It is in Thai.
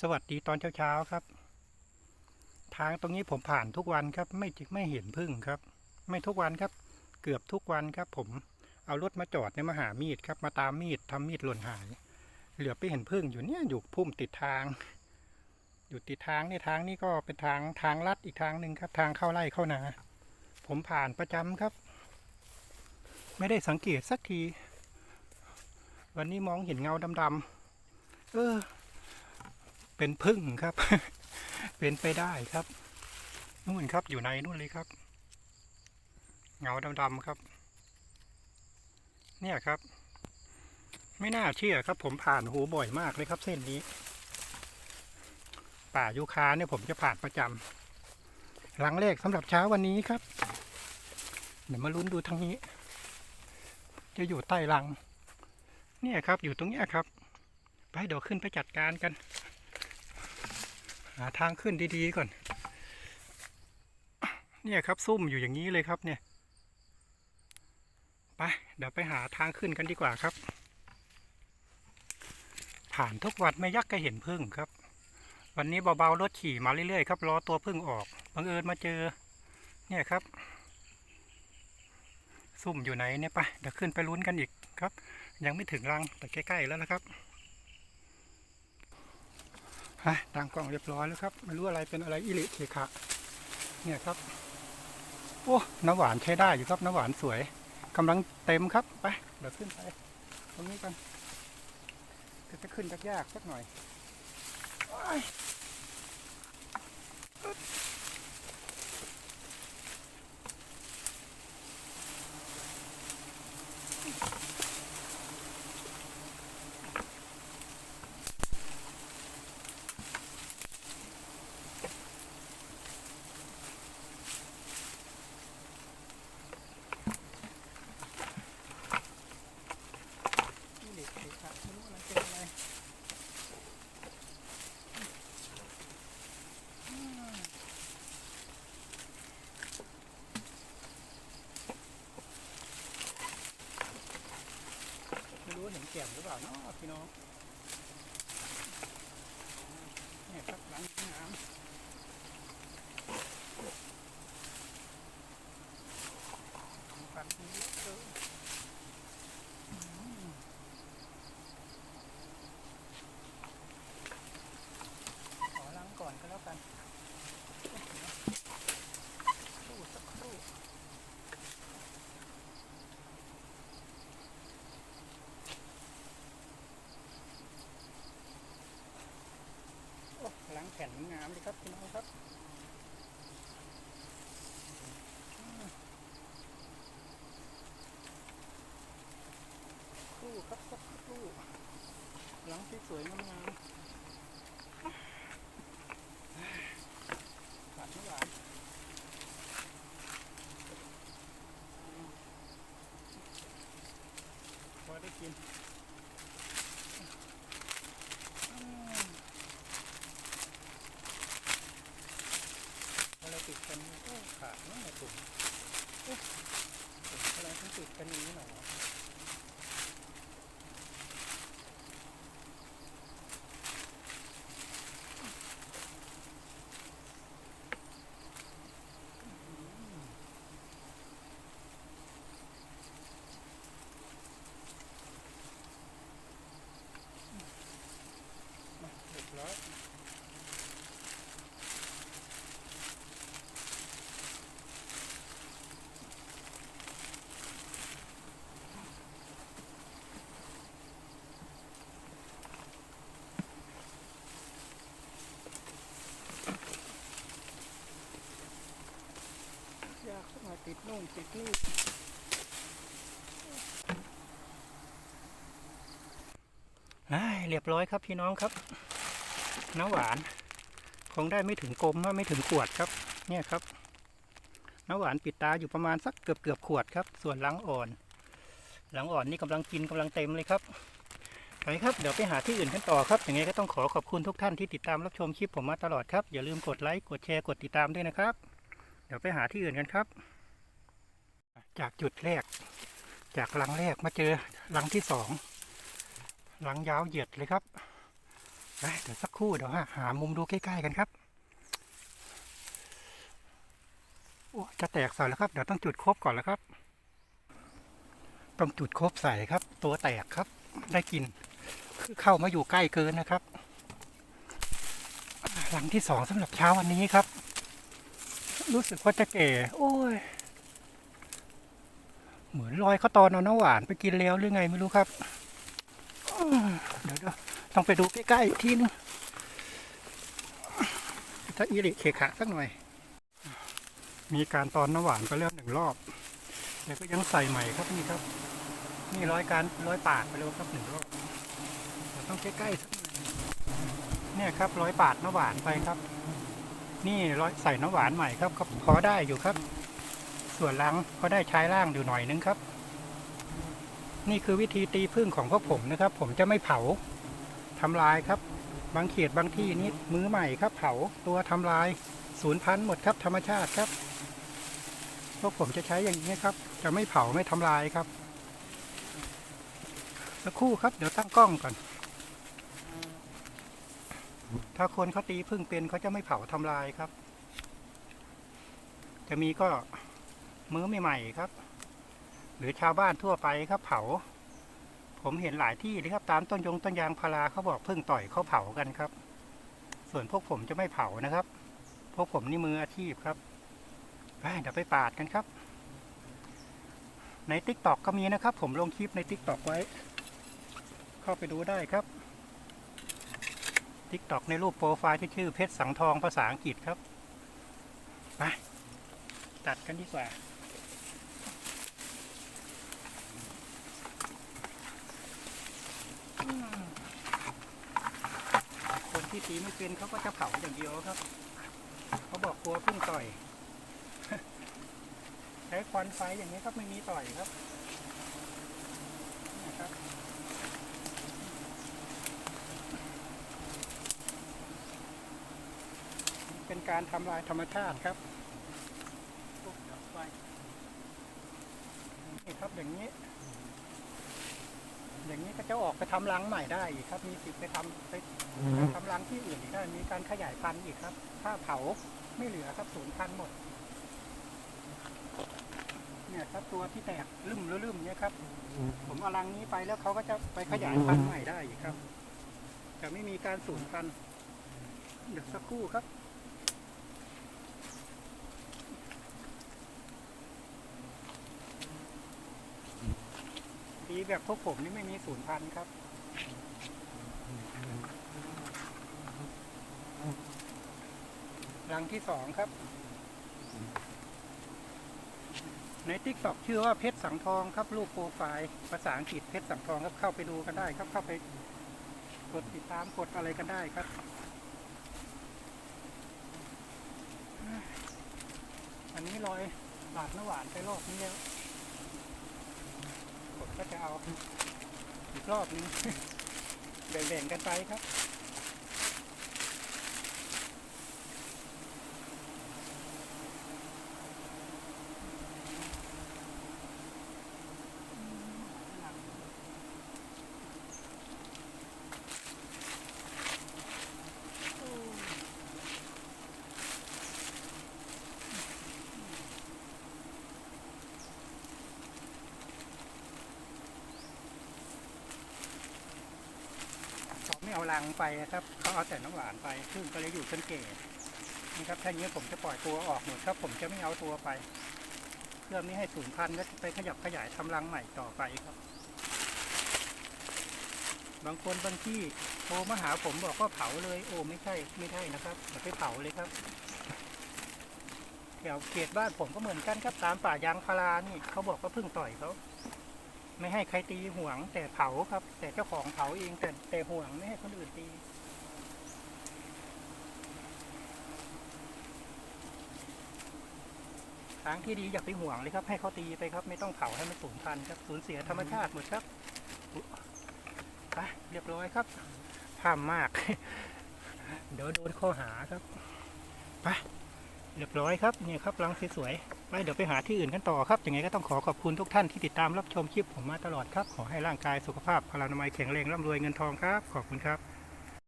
สวัสดีตอนเช้าๆครับ ทางตรงนี้ผมผ่านทุกวันครับ ไม่ไม่เห็นพึ่งครับ ไม่ทุกวันครับ เกือบทุกวันครับ ผมเอารถมาจอดเนี่ยมาหามีดครับ มาตามมีดทำมีดหล่นหาย เหลือไปเห็นพึ่งอยู่เนี่ยอยู่พุ่มติดทาง อยู่ติดทางเนี่ยทางนี้ก็เป็นทางทางลัดอีกทางหนึ่งครับ ทางเข้าไร่เข้านา ผมผ่านประจำครับ ไม่ได้สังเกตสักที วันนี้มองเห็นเงาดำๆเออ เป็นพึ่งครับ เป็นไปได้ครับ นู่นครับอยู่ในนู่นเลยครับ เงาดำๆครับ เนี่ยครับ ไม่น่าเชื่อครับ ผมผ่านหูบ่อยมากเลยครับ เส้นนี้ ป่ายูคาเนี่ยผมจะผ่านประจำหลังแรกสำหรับเช้าวันนี้ครับ เดี๋ยวมาลุ้นดูทางนี้ จะอยู่ใต้รัง เนี่ยครับ อยู่ตรงเนี้ยครับ ไปเดี๋ยวขึ้นไปจัดการกัน หาทางขึ้นดีๆก่อน เนี่ยครับซุ่มอยู่อย่างนี้เลยครับเนี่ย ไป เดี๋ยวไปหาทางขึ้นกันดีกว่าครับ ผ่านทุกวันไม่ยักก็เห็นพึ่งครับ วันนี้เบาๆรถขี่มาเรื่อยๆครับรอตัวพึ่งออกบังเอิญมาเจอ เนี่ยครับ ซุ่มอยู่ไหนเนี่ยไปเดี๋ยวขึ้นไปลุ้นกันอีกครับ ยังไม่ถึงรังแต่ใกล้ๆแล้วนะครับ ฮะตั้งกล้องเรียบร้อยแล้วครับไม่รู้อะไรเป็นอะไรอิเละเคขะเนี่ยครับโอ้น้ำหวานใช้ได้อยู่ครับน้ำหวานสวยกำลังเต็มครับไปเดี๋ยวขึ้นไปตรงนี้กันก็จะขึ้นยากๆสักหน่อยโอ้ยอึ๊บอิเละเคขะ ไม่รู้อะไรเป็นอะไรอืมไม่รู้เห็นแก่มหรือเปล่าเนาะพี่น้องเนี่ยครับหลังน้ำฟันนี้เยอะอืมขอล้างก่อนก็แล้วกันครู่สักครู่โอ้ล้างแผ่นงามเลยครับพี่น้องครับคู่ครับสักครู่ล้างที่สวยงามๆหวานหวานพอได้กินอืมอะไรติดกันโอ้ขาดเนาะถุงเอ๊ะถุง อะไรทั้งติดกันอย่างนี้หนอมาเรียบร้อยยากสักห น่อยติดนู่นติดนี่เรียบร้อยครับพี่น้องครับ น้ำหวาน คงได้ไม่ถึงกลมว่าไม่ถึงขวดครับ เนี่ยครับ น้ำหวานปิดตาอยู่ประมาณสักเกือบเกือบขวดครับ ส่วนหลังอ่อนหลังอ่อนนี่กำลังกินกำลังเต็มเลยครับไปครับเดี๋ยวไปหาที่อื่นกันต่อครับอย่างไงก็ต้องขอขอบคุณทุกท่านที่ติดตามรับชมคลิปผมมาตลอดครับ อย่าลืมกดไลค์กดแชร์กดติดตามด้วยนะครับ เดี๋ยวไปหาที่อื่นกันครับ จากจุดแรก จากหลังแรกมาเจอหลังที่สองหลังยาวเหยียดเลยครับเดี๋ยวสักครู่เดี๋ยวหาหามุมดูใกล้ๆกันครับโอ้จะแตกใส่แล้วครับเดี๋ยวต้องจุดครบก่อนแล้วครับ ต้องจุดครบใส่ครับ ตัวแตกครับ ได้กินคือเข้ามาอยู่ใกล้เกินนะครับ หลังที่สองสำหรับเช้าวันนี้ครับ รู้สึกว่าจะแก่ โอ้ย เหมือนลอยเขาตอนเอาน้ำหวานไปกินแล้วหรือไงไม่รู้ครับเดี๋ยวต้องไปดูใกล้ๆอีกทีนึงถ้าอีริเคขะสักหน่อย มีการตอนน้ำหวานไปแล้วหนึ่งรอบแล้วก็ยังใส่ใหม่ครับนี่ครับ นี่ร้อยการร้อยปาดไปแล้วครับหนึ่งรอบต้องใกล้ๆสักหน่อยเนี่ยครับร้อยปาดน้ำหวานไปครับ นี่ร้อยใส่น้ำหวานใหม่ครับก็พอได้อยู่ครับ ส่วนหลังก็ได้ใช้ล่างอยู่หน่อยนึงครับ นี่คือวิธีตีพึ่งของพวกผมนะครับ ผมจะไม่เผาทำลายครับ บางเขตบางที่นี่มือใหม่ครับ เผาตัวทำลายศูนย์พันหมดครับธรรมชาติครับ พวกผมจะใช้อย่างนี้ครับ จะไม่เผาไม่ทำลายครับสักครู่ครับเดี๋ยวตั้งกล้องก่อน ถ้าคนเขาตีพึ่งเป็นเขาจะไม่เผาทำลายครับ จะมีก็ มื้อใหม่ๆครับ หรือชาวบ้านทั่วไปครับเผา ผมเห็นหลายที่เลยครับตามต้นยงต้นยางพาราเขาบอกพึ่งต่อยเขาเผากันครับ ส่วนพวกผมจะไม่เผานะครับ พวกผมนี่มืออาชีพครับไปเดี๋ยวไปปาดกันครับ ในติ๊กตอกก็มีนะครับ ผมลงคลิปในติ๊กตอกไว้ เข้าไปดูได้ครับทิกตอกในรูปโปรไฟล์ที่ชื่อเพชรสังทองภาษาอังกฤษครับไปตัดกันดีกว่า คนที่ ตีไม่เป็นเขาก็จะเผาอย่างเดียวครับ เขาบอกกลัวพึ่งต่อย ใช้ควันไฟอย่างนี้ครับไม่มีต่อยครับนะครับเป็นการทำลายธรรมชาติครับนี่ครับอย่างนี้ อย่างนี้ก็จะออกไปทำรังใหม่ได้อีกครับ มีสิทธิ์ไปทำไป ที่อื่นอีกได้มีการขยายพันธุ์อีกครับ ถ้าเผาไม่เหลือครับสูญพันธุ์หมด เนี่ยครับตัวที่แตกลืมลืมๆเนี่ยครับ ผมเอารังนี้ไปแล้วเขาก็จะไปขยายพันธุ์ใหม่ได้อีกครับ จะไม่มีการสูญพันธุ์เดี๋ยวสักครู่ครับดีแบบพวกผมนี่ไม่มีศูนย์พันธุ์ครับังที่สองครับ ในติ๊กตอกชื่อว่าเพชรสังทองครับรูปโปรไฟล์ภาษาอังกฤษเพชรสังทองครับเข้าไปดูกันได้ครับเข้าไปกดติดตามกดอะไรกันได้ครับอันนี้ลอยบาดน้ำหวานไปรอบนี้แล้วผมก็จะเอาอีกรอบนึงแบ่งๆกันไปครับ ทางไปนะครับเขาเอาแต่น้ำหวานไปซึ่งก็เลยอยู่จนเก่นี่ครับถ้าอย่างนี้ผมจะปล่อยตัวออกหมดครับ ผมจะไม่เอาตัวไปเพื่อไม่ให้สูญพันธุ์และไปขยับขยายทำรังใหม่ต่อไปครับ บางคนบางที่โทรมาหาผมบอกว่าเผาเลย โอ้ไม่ใช่ไม่ใช่นะครับอย่าไปเผาเลยครับแถวเขตบ้านผมก็เหมือนกันครับตามป่ายางพารานี่เขาบอกว่าเพิ่งต่อยเขา ไม่ให้ใครตีห่วง แต่เผาครับ แต่เจ้าของเผาเองแต่แต่ห่วงไม่ให้คนอื่นตีทางที่ดีอย่าไปห่วงเลยครับ ให้เขาตีไปครับ ไม่ต้องเผาให้มันสูญพันธุ์ครับสูญเสียธรรมชาติหมดครับไปเรียบร้อยครับห้ามมาก เดี๋ยวโดนข้อหาครับไป เรียบร้อยครับนี่ครับรังสวยๆไปเดี๋ยวไปหาที่อื่นกันต่อครับยังไงก็ต้องขอขอบคุณทุกท่านที่ติดตามรับชมคลิปผมมาตลอดครับ ขอให้ร่างกายสุขภาพพลานามัยแข็งแรงร่ำรวยเงินทองครับ ขอบคุณครับ